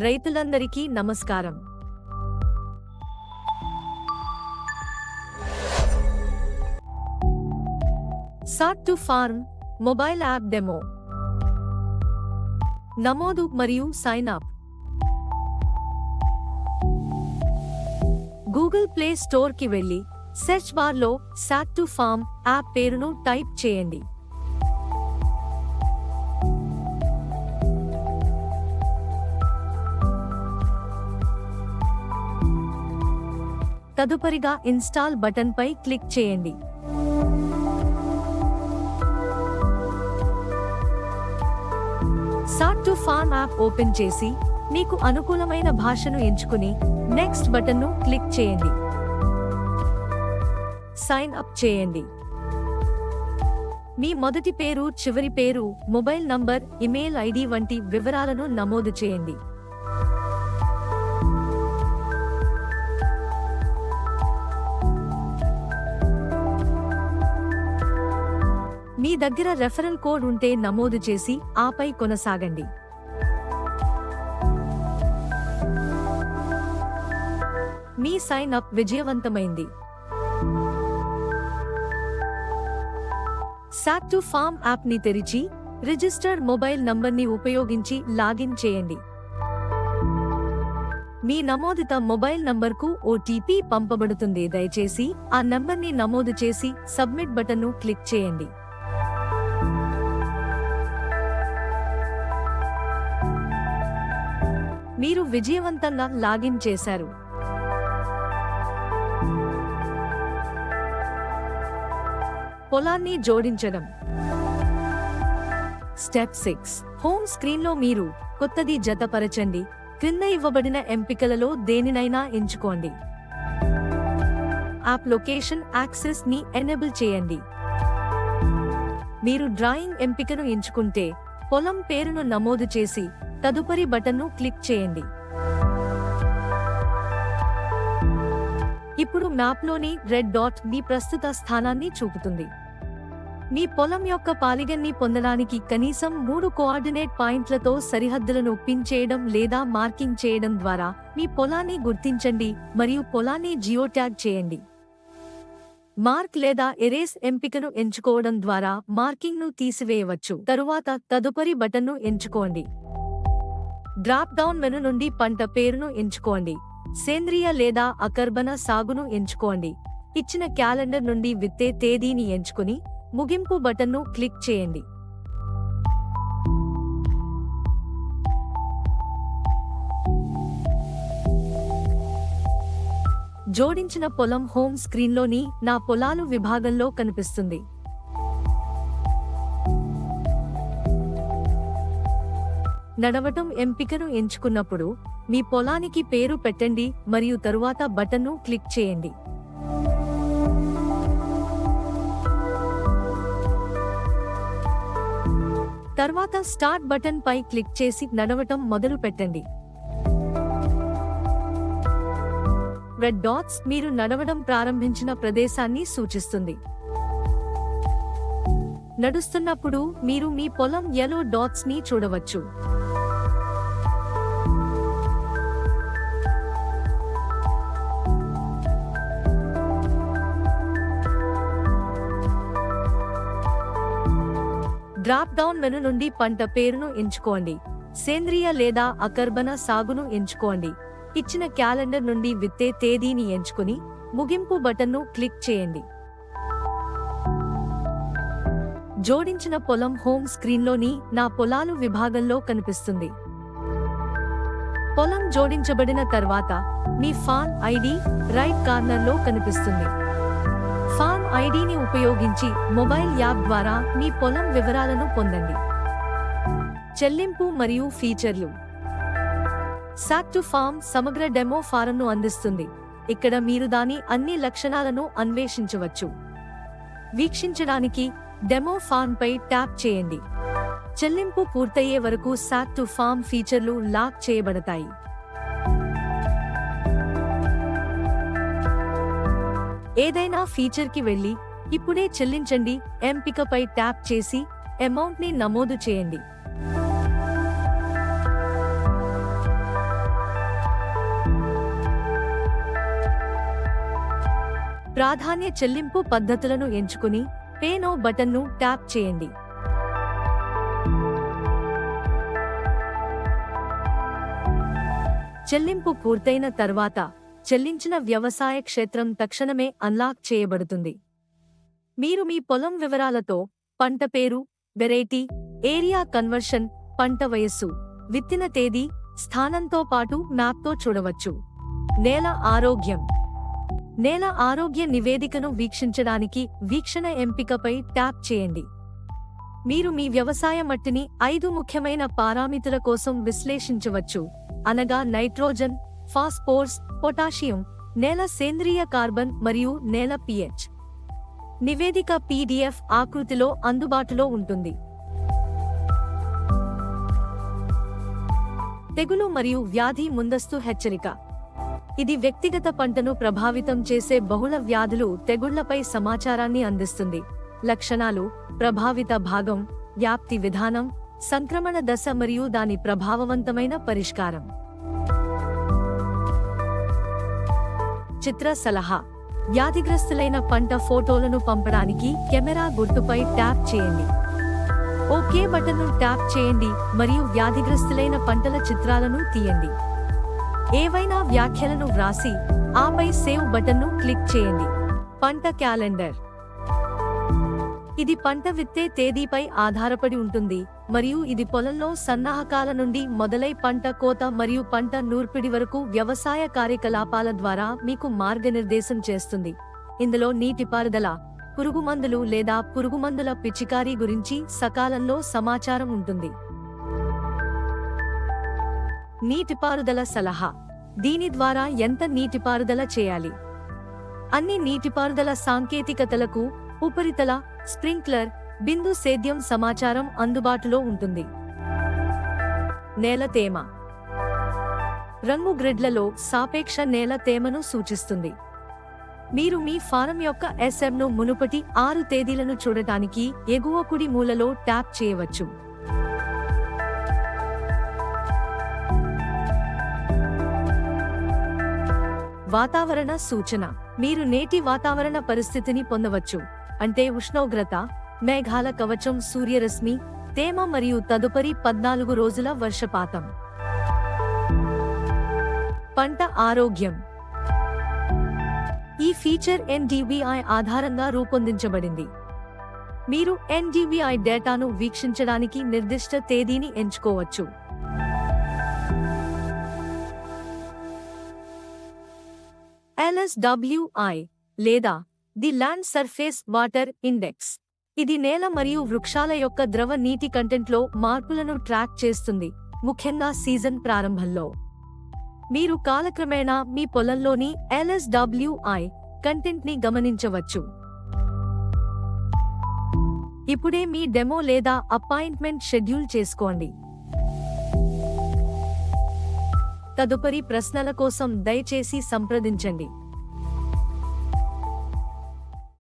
రైతులందరికీ నమస్కారం. Sat two farm mobile app demo. నమోదు మరియు సైన్ అప్. గూగుల్ ప్లే స్టోర్కి వెళ్ళి సెర్చ్ బార్లో సాట్ టు ఫార్మ్ యాప్ పేరును టైప్ చేయండి. తదుపరిగా ఇన్స్టాల్ బటన్పై క్లిక్ చేయండి. Sat two farm app open చేసి మీకు అనుకూలమైన భాషను ఎంచుకుని నెక్స్ట్ బటన్ను క్లిక్ చేయండి. సైన్ అప్ చేయండి. మీ మొదటి పేరు చివరి పేరు మొబైల్ నంబర్ ఇమెయిల్ ఐడి వంటి వివరాలను నమోదు చేయండి. మీ దగ్గర రెఫరల్ కోడ్ ఉంటే నమోదు చేసి ఆపై కొనసాగండి. మీ సైన్ అప్ విజయవంతమైంది. సాక్టు టు యాప్ని తెరిచి రిజిస్టర్డ్ మొబైల్ నంబర్ని ఉపయోగించి లాగిన్ చేయండి. మీ నమోదిత మొబైల్ నంబర్కు ఓటీపీ పంపబడుతుంది. దయచేసి ఆ నంబర్ని నమోదు చేసి సబ్మిట్ బటన్ను క్లిక్ చేయండి. మీరు విజయవంతంగా లాగిన్ చేశారు. పొలాన్ని జోడించడం. Step six. హోమ్ స్క్రీన్లో మీరు కొత్తది జతపరచండి. క్రింద ఇవ్వబడిన ఎంపికలలో దేనినైనా ఎంచుకోండి. యాప్ లొకేషన్ యాక్సెస్ని ఎనేబుల్ చేయండి. మీరు డ్రాయింగ్ ఎంపికను ఎంచుకుంటే పొలం పేరును నమోదు చేసి తదుపరి బటన్ను క్లిక్ చేయండి. ఇప్పుడు మ్యాప్లోని రెడ్ డాట్ మీ ప్రస్తుత స్థానాన్ని చూపుతుంది. మీ పొలం యొక్క పాలిగన్ని పొందడానికి కనీసం మూడు కోఆర్డినేట్ పాయింట్లతో సరిహద్దులను పిన్ చేయడం లేదా మార్కింగ్ చేయడం ద్వారా మీ పొలాన్ని గుర్తించండి మరియు పొలాన్ని జియోట్యాగ్ చేయండి. మార్క్ లేదా ఎరేస్ ఎంపికను ఎంచుకోవడం ద్వారా మార్కింగ్ను తీసివేయవచ్చు. తరువాత తదుపరి బటన్ను ఎంచుకోండి. డ్రాప్ డౌన్ మెను నుండి పంట పేరును ఎంచుకోండి. సేంద్రియ లేదా అకర్బన సాగును ఎంచుకోండి. ఇచ్చిన క్యాలెండర్ నుండి విత్తే తేదీని ఎంచుకుని ముగింపు బటన్ను క్లిక్ చేయండి. జోడించిన పొలం హోమ్ స్క్రీన్లోని నా పొలాలు విభాగంలో కనిపిస్తుంది. నడవటం ఎంపికను ఎంచుకున్నప్పుడు మీ పొలానికి పేరు పెట్టండి మరియు తరువాత బటన్ను క్లిక్ చేయండి. తర్వాత స్టార్ట్ బటన్ పై క్లిక్ చేసి నడవటం మొదలు పెట్టండి. రెడ్ డాట్స్ మీరు నడవడం ప్రారంభించిన ప్రదేశాన్ని సూచిస్తుంది. నడుస్తున్నప్పుడు మీరు మీ పొలం ఎలో డాట్స్ని చూడవచ్చు. డ్రాప్ డౌన్ మెను నుండి పంట పేరును ఎంచుకోండి. సేంద్రియ లేదా అకర్బన సాగును ఎంచుకోండి. ఇచ్చిన క్యాలెండర్ నుండి విత్తే తేదీని ఎంచుకుని ముగింపు బటన్ను క్లిక్ చేయండి. జోడించిన పొలం హోమ్ స్క్రీన్లోని నా పొలాలు విభాగంలో కనిపిస్తుంది. పొలం జోడించబడిన తర్వాత మీ ఫాన్ ఐడి రైట్ కార్నర్లో కనిపిస్తుంది. ఫామ్ ఐడిని ఉపయోగించి మొబైల్ యాప్ ద్వారా మీ పొలం వివరాలను పొందండి. చెల్లింపు మరియు ఫీచర్లు. సాట్ టు ఫామ్ సమగ్ర డెమో ఫారంను అందిస్తుంది. ఇక్కడ మీరు దాని అన్ని లక్షణాలను అన్వేషించవచ్చు. వీక్షించడానికి డెమో ఫామ్ పై ట్యాప్ చేయండి. చెల్లింపు పూర్తయ్యే వరకు సాట్ టు ఫామ్ ఫీచర్లు లాక్ చేయబడతాయి. ఏదైనా ఫీచర్కి వెళ్ళి ఇప్పుడే చెల్లించండి ఎంపికపై ట్యాప్ చేసి అమౌంట్ని నమోదు చేయండి. ప్రాధాన్య చెల్లింపు పద్ధతులను ఎంచుకుని పేనో బటన్ను ట్యాప్ చేయండి. చెల్లింపు పూర్తయిన తర్వాత చెల్లించిన వ్యవసాయ క్షేత్రం తక్షణమే అన్లాక్ చేయబడుతుంది. మీరు మీ పొలం వివరాలతో పంట పేరు వెరైటీ ఏరియా కన్వర్షన్ పంట వయస్సు విత్తిన తేదీ స్థానంతో పాటు మ్యాప్తో చూడవచ్చు. నేల ఆరోగ్యం. నేల ఆరోగ్య నివేదికను వీక్షించడానికి వీక్షణ ఎంపికపై ట్యాప్ చేయండి. మీరు మీ వ్యవసాయ మట్టిని ఐదు ముఖ్యమైన పారామితుల కోసం విశ్లేషించవచ్చు. అనగా నైట్రోజన్ ఫాస్ఫోర్స్ పొటాషియం నేల సేంద్రియ కార్బన్ మరియు నేల పిహెచ్. నివేదిక పీడిఎఫ్ ఆకృతిలో అందుబాటులో ఉంటుంది. తెగులు మరియు వ్యాధి ముందస్తు హెచ్చరిక. ఇది వ్యక్తిగత పంటను ప్రభావితం చేసే బహుళ వ్యాధులు తెగుళ్ళపై సమాచారాన్ని అందిస్తుంది. లక్షణాలు ప్రభావిత భాగం వ్యాప్తి విధానం సంక్రమణ దశ మరియు దాని ప్రభావవంతమైన పరిష్కారం. చిత్ర సలహా. వ్యాధిగ్రస్తులైన పంట ఫోటోలను పంపడానికి కెమెరా గుర్తుపై ట్యాప్ చేయండి. ఓకే బటన్ను ట్యాప్ చేయండి మరియు వ్యాధిగ్రస్తులైన పంటల చిత్రాలను తీయండి. ఏవైనా వ్యాఖ్యలను వ్రాసి ఆపై సేవ్ బటన్ను క్లిక్ చేయండి. పంట క్యాలెండర్. ఇది పంట విత్తే తేదీపై ఆధారపడి ఉంటుంది. మరియు ఇది పొలంలో సన్నాహకాల నుండి మొదలై పంట కోత మరియు పంట నూర్పిడి వరకు వ్యవసాయ కార్యకలాపాల ద్వారా మీకు మార్గనిర్దేశం చేస్తుంది. ఇందులో నీటిపారుదల పురుగుమందులు లేదా పురుగుమందుల పిచికారీ గురించి సకాలంలో సమాచారం ఉంటుంది. నీటిపారుదల సలహా. దీని ద్వారా ఎంత నీటిపారుదల చేయాలి? అన్ని నీటిపారుదల సాంకేతికతలకు ఉపరితల స్ప్రింక్లర్ బిందు సేద్యం సమాచారం అందుబాటులో ఉంటుంది. నేల తేమ. రంగు గ్రిడ్లలో సాపేక్ష నేల తేమను సూచిస్తుంది. మీరు మీ ఫారం యొక్క ఎస్ఎంను మునుపటి ఆరు తేదీలను చూడటానికి ఎగువ కుడి మూలలో ట్యాప్ చేయవచ్చు. వాతావరణ సూచన. మీరు నేటి వాతావరణ పరిస్థితిని పొందవచ్చు. అంటే ఉష్ణోగ్రత మేఘాల కవచం సూర్యరశ్మి తేమ మరియు తదుపరి పద్నాలుగు రోజుల వర్షపాతం. పంట ఆరోగ్యం. ఈ ఫీచర్ ఎన్డీబీఐ ఆధారంగా రూపొందించబడింది. మీరు ఎన్డీబీఐ డేటాను వీక్షించడానికి నిర్దిష్ట తేదీని ఎంచుకోవచ్చు. ఎల్ఎస్డబ్ల్యూఐ లేదా the land surface water index. ఇది నేల మరియు వృక్షాల యొక్క ద్రవ నీటి కంటెంట్లో మార్పులను ట్రాక్ చేస్తుంది ముఖ్యంగా సీజన్ ప్రారంభంలో. మీరు కాలక్రమేణా మీ పొలంలోని ఎల్ఎస్డబ్ల్యూఐ కంటెంట్ని గమనించవచ్చు. ఇప్పుడే మీ డెమో లేదా అపాయింట్మెంట్ షెడ్యూల్ చేసుకోండి. తదుపరి ప్రశ్నల కోసం దయచేసి సంప్రదించండి.